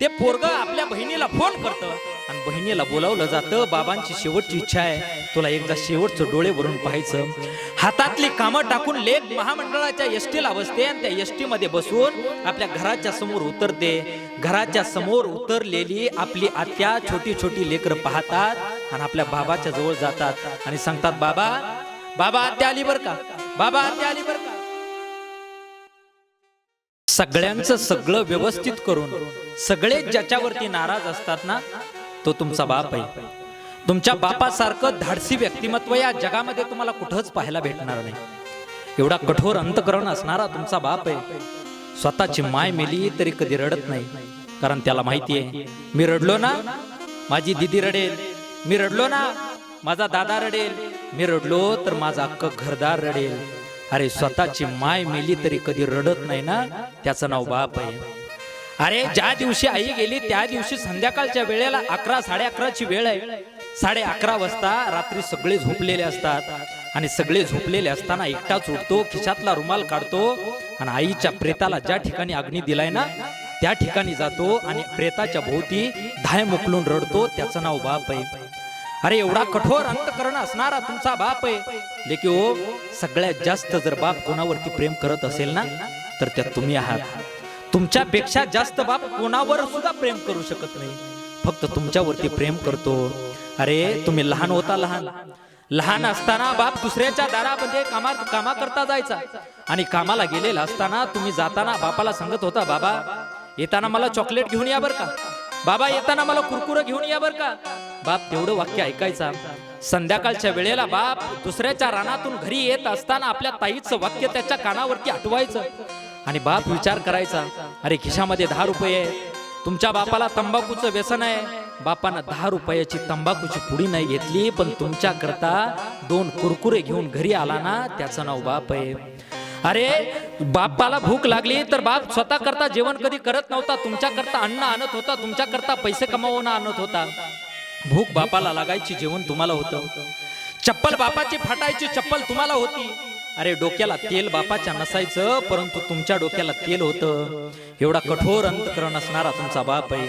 ते पोरग आपल्या बहिणीला फोन करतं. आणि बहिणीला बोलावलं जातं बाबांची शेवटची इच्छा आहे. तुला एकदा शेवटचं डोळे भरून पाहायचं. हातातली कामं टाकून लेख महामंडळाच्या एस टीला बसते आणि त्या एसटी मध्ये बसून आपल्या घराच्या समोर उतरते. घराच्या समोर उतरलेली आपली आत्या छोटी छोटी लेकर पाहतात आणि आपल्या बाबाच्या जवळ जातात आणि सांगतात बाबा बाबा आत्या आली बर का? बाबा आत्या आली बर का? सगळ्यांचं सगळं व्यवस्थित करून सगळे ज्याच्यावरती नाराज असतात ना तो तुमचा बाप आहे. तुमच्या बापासारखं धाडसी व्यक्तिमत्व या जगामध्ये तुम्हाला कुठंच पाहायला भेटणार नाही. एवढा कठोर अंतकरण असणारा तुमचा बाप आहे. स्वतःची माय मेली तरी कधी रडत नाही. कारण त्याला माहिती आहे मी रडलो ना माझी दिदी रडेल. मी रडलो ना माझा दादा रडेल. मी रडलो तर माझा अक्क घरदार रडेल. अरे स्वतःची माय मेली तरी कधी रडत नाही ना? त्याचं नाव बाप आहे. अरे ज्या दिवशी आई गेली त्या दिवशी संध्याकाळच्या वेळेला अकरा साडे अकराची वेळ आहे. साडे अकरा वाजता रात्री सगळे झोपलेले असतात. आणि सगळे झोपलेले असताना एकटाच उठतो खिशातला रुमाल काढतो आणि आईच्या प्रेताला ज्या ठिकाणी अग्नी दिलाय ना त्या ठिकाणी जातो आणि प्रेताच्या भोवती धाय मोकलून रडतो. त्याचं नाव बाप आहे. अरे एवढा कठोर अंतकरण असणारा तुमचा बाप आहे. लेकी ओ हो, सगळ्यात जास्त जर बाप कोणावरती प्रेम करत असेल ना तर त्यात तुम्ही आहात. तुमच्यापेक्षा जास्त बाप कोणावर सुद्धा प्रेम करू शकत नाही. फक्त तुमच्यावरती प्रेम करतो. अरे तुम्ही लहान होता लहान. लहान असताना बाप दुसऱ्याच्या दारामध्ये कामा कामा करता जायचा. आणि कामाला गेलेला असताना तुम्ही जाताना बापाला सांगत होता बाबा येताना मला चॉकलेट घेऊन या बर का? बाबा येताना मला कुरकुरं घेऊन या बर का? बाप तेवढं वाक्य ऐकायचा. संध्याकाळच्या वेळेला बाप दुसऱ्याच्या रानातून घरी येत असताना आपल्या ताईचं वाक्य त्याच्या कानावरती आठवायचं. आणि बाप विचार करायचा अरे खिशामध्ये दहा रुपये तुमच्या बापाला तंबाखूचं व्यसन आहे. बापानं दहा रुपयाची तंबाखूची पुडी नाही घेतली पण तुमच्या करता दोन कुरकुरे घेऊन घरी आला ना त्याचं नाव बाप आहे. अरे बापाला भूक लागली तर बाप स्वतः करता जेवण कधी करत नव्हता. तुमच्या करता अन्न आणत होता. तुमच्या करता पैसे कमावून आणत होता. भूक बापाला लागायची जेवण तुम्हाला होतं. चप्पल बापाची फाटायची चप्पल तुम्हाला होती. अरे डोक्याला तेल बापाच्या नसायचं परंतु तुमच्या डोक्याला तेल होतं. एवढा कठोर अंतकरण असणारा तुमचा बाप आहे.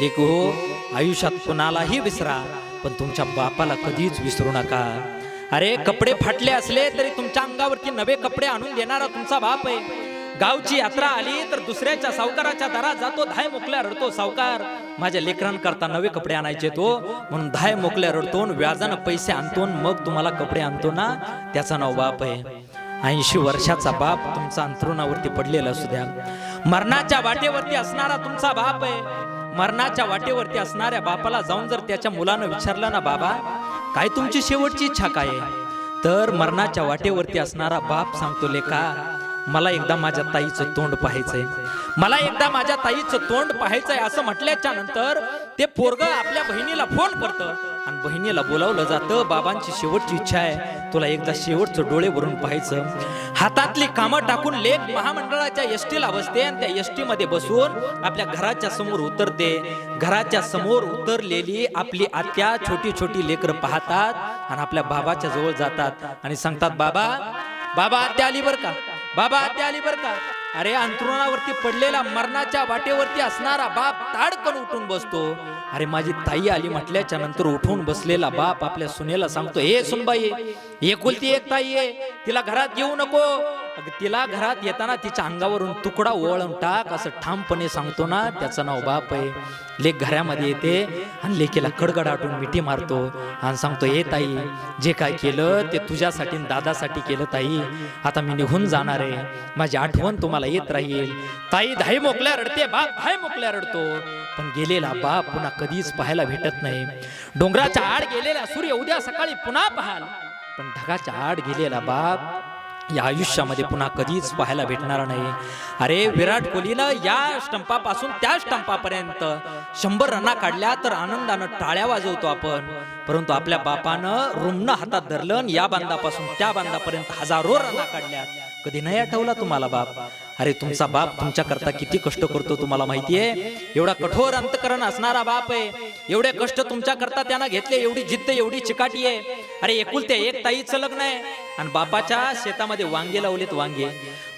लेखो हो आयुष्यात कुणालाही विसरा पण तुमच्या बापाला कधीच विसरू नका. अरे कपडे फाटले असले तरी तुमच्या अंगावरती नवे कपडे आणून देणारा तुमचा बाप आहे. गावची यात्रा आली तर दुसऱ्याच्या सावकाराच्या दारात जातो धाय मोकल्या रडतो सावकार. माझ्या लेकरांकरता नवे कपडे आणायचे तो म्हणून धाय मोकल्या रडतो आणि व्याजानं पैसे आणतो आणि मग तुम्हाला कपडे आणतो ना? त्याचा नाव बाप आहे. ऐंशी वर्षाचा बाप तुमचा अंथरुणावरती पडलेला असू द्या. मरणाच्या वाटेवरती असणारा तुमचा बाप आहे. मरणाच्या वाटेवरती असणाऱ्या बापाला जाऊन जर त्याच्या मुलानं विचारलं ना बाबा काय तुमची शेवटची इच्छा काय आहे? तर मरणाच्या वाटेवरती असणारा बाप सांगतो लेखा मला एकदा माझ्या ताईचं तोंड पाहायचंय. मला एकदा माझ्या ताईचं तोंड पाहायचंय असं म्हटल्याच्या नंतर ते पोरग आपल्या बहिणीला फोन करतं आणि बहिणीला बोलावलं जातं बाबांची शेवटची इच्छा आहे. तुला एकदा शेवटचं डोळे भरून पाहायचं. हातातली कामं टाकून लेख महामंडळाच्या एसटीला बसते आणि त्या एसटी मध्ये बसून आपल्या घराच्या समोर उतरते. घराच्या समोर उतरलेली आपली आत्या छोटी छोटी लेकर पाहतात आणि आपल्या बाबाच्या जवळ जातात आणि सांगतात बाबा बाबा आत्या आली बर का? बाबा आत्या आली बर का? अरे अंतरुणावरती पडलेला मरणाच्या वाटेवरती असणारा बाप ताडकन उठून बसतो. अरे माझी ताई आली म्हटल्याच्या नंतर उठून बसलेला बाप आपल्या सुनेला सांगतो हे सुनबाई एकुलती एक ताई आहे तिला घरात घेऊ नको तिला घरात येताना तिच्या अंगावरून तुकडा ओळून टाक असं ठामपणे सांगतो ना त्याचं नाव बाप आहे. लेख घरामध्ये येते आणि लेकीला कडगडाटून मिठी मारतो आणि सांगतो हे ताई जे काय केलं ते तुझ्यासाठी दादासाठी केलं ताई. आता मी निघून जाणार आहे. माझी आठवण तुम्हाला येत राहील. ताई धाई मोकल्या रडते बाप धाय मोकल्या रडतो. पण गेलेला बाप पुन्हा कधीच पाहायला भेटत नाही. डोंगराच्या आड गेलेला सूर्य उद्या सकाळी पुन्हा पाहाल. पण ढगाच्या आड गेलेला बाप या आयुष्यामध्ये पुन्हा कधीच पाहायला भेटणार नाही. अरे विराट कोहलीनं या स्टंपापासून त्या स्टंपापर्यंत शंभर रना काढल्या तर आनंदानं टाळ्या वाजवतो आपण. परंतु आपल्या बापानं रुमनं हातात धरलं या बांधापासून त्या बांधापर्यंत हजारो रना काढल्या कधी नाही आठवला तुम्हाला बाप? अरे तुमचा बाप तुमच्या करता किती कष्ट करतो तुम्हाला माहितीये? एवढा कठोर अंतकरण असणारा बाप आहे. एवढे कष्ट तुमच्या करता त्यानं घेतले एवढी जिद्द एवढी चिकाटी आहे. अरे एकुलते एक ताईचं लग्न आहे. आणि बापाच्या शेतामध्ये वांगे लावलेत वांगे.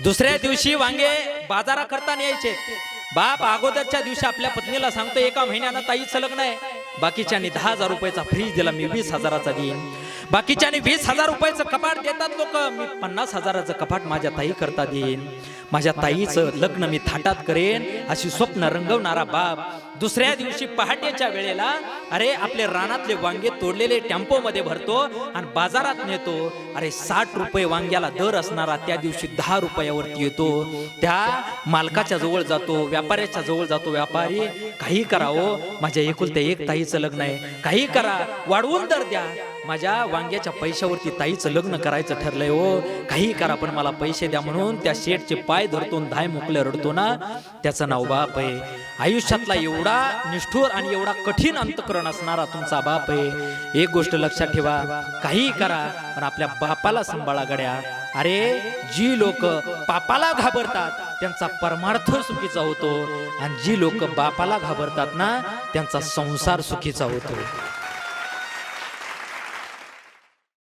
दुसऱ्या दिवशी वांगे बाजारा करता न्यायचे. बाप अगोदरच्या दिवशी आपल्या पत्नीला सांगतो एका महिन्यानं ताईचं लग्न आहे. बाकीच्या दहा हजार रुपयाचा फ्रीज दिला मी वीस हजाराचा देईन. बाकीच्यानी वीस हजार रुपयाचं कपाट देतात लोक. मी पन्नास हजाराचं कपाट माझ्या ताई करता देईन. माझ्या ताईचं लग्न मी थाटात करेन. अशी स्वप्न रंगवणारा बाप दुसऱ्या दिवशी पहाटेच्या वेळेला अरे आपले रानातले वांगे तोडलेले टेम्पो मध्ये भरतो आणि बाजारात नेतो. अरे साठ रुपये वांग्याला दर असणारा त्या दिवशी दहा रुपयावरती येतो. त्या मालकाच्या जवळ जातो व्यापाऱ्याच्या जवळ जातो व्यापारी. काही करावं हो, माझ्या एकुलत्या एक ताईचं लग्न आहे. काही करा वाढवून दर द्या. माझ्या वांग्याच्या पैशावरती ताईचं लग्न करायचं ठरलंय हो. काही करा पण मला पैसे द्या म्हणून त्या शेठचे पाय धरतो धाय मोकले रडतो ना. त्याचं नाव बाप आहे. आयुष्यातला एवढा निष्ठुर आणि एवढा कठीण अंतकरण असणारा तुमचा बाप आहे. एक गोष्ट लक्षात ठेवा. काही करा पण आपल्या बापाला सांभाळा गड्या. अरे जी लोक पापाला घाबरतात त्यांचा परमार्थ सुखीचा होतो. आणि जी लोक बापाला घाबरतात ना त्यांचा संसार सुखीचा होतो.